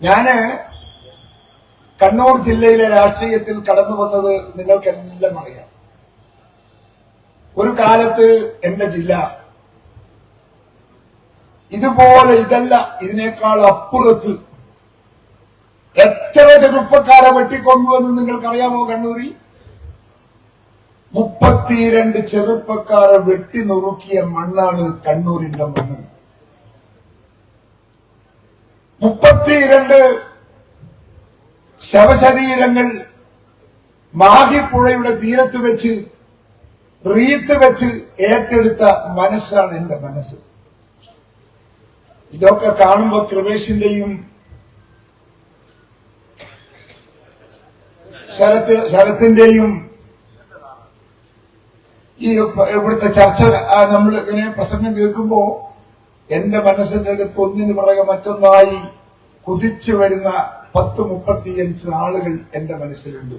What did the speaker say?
ഞാൻ കണ്ണൂർ ജില്ലയിലെ രാഷ്ട്രീയത്തിൽ കടന്നു വന്നത് നിങ്ങൾക്കെല്ലാം അറിയാം. ഒരു കാലത്ത് എന്റെ ജില്ല ഇതുപോലെ ഇതല്ല ഇതിനേക്കാൾ അപ്പുറത്ത് എത്ര ചെറുപ്പക്കാരെ വെട്ടിക്കൊന്നുവെന്ന് നിങ്ങൾക്കറിയാമോ കണ്ണൂരിൽ? മുപ്പത്തിരണ്ട് ചെറുപ്പക്കാരെ വെട്ടി നുറുക്കിയ മണ്ണാണ് കണ്ണൂരിന്റെ മണ്ണ്. മുപ്പത്തിരണ്ട് ശവശരീരങ്ങൾ മാഹിപ്പുഴയുടെ തീരത്ത് വെച്ച് റീത്ത് വെച്ച് ഏറ്റെടുത്ത മനസ്സാണ് എന്റെ മനസ്സ്. ഇതൊക്കെ കാണുമ്പോ കൃപേഷിന്റെയും ശരത്ത് ശരത്തിന്റെയും ഈ ഇവിടുത്തെ ചർച്ച നമ്മൾ ഇങ്ങനെ പ്രസംഗം കേൾക്കുമ്പോ എന്റെ മനസ്സിന്റെ അടുത്ത് ഒന്നിന് പുറകെ മറ്റൊന്നായി കുതിച്ചു വരുന്ന പത്ത് മുപ്പത്തിയഞ്ച് ആളുകൾ എന്റെ മനസ്സിലുണ്ട്.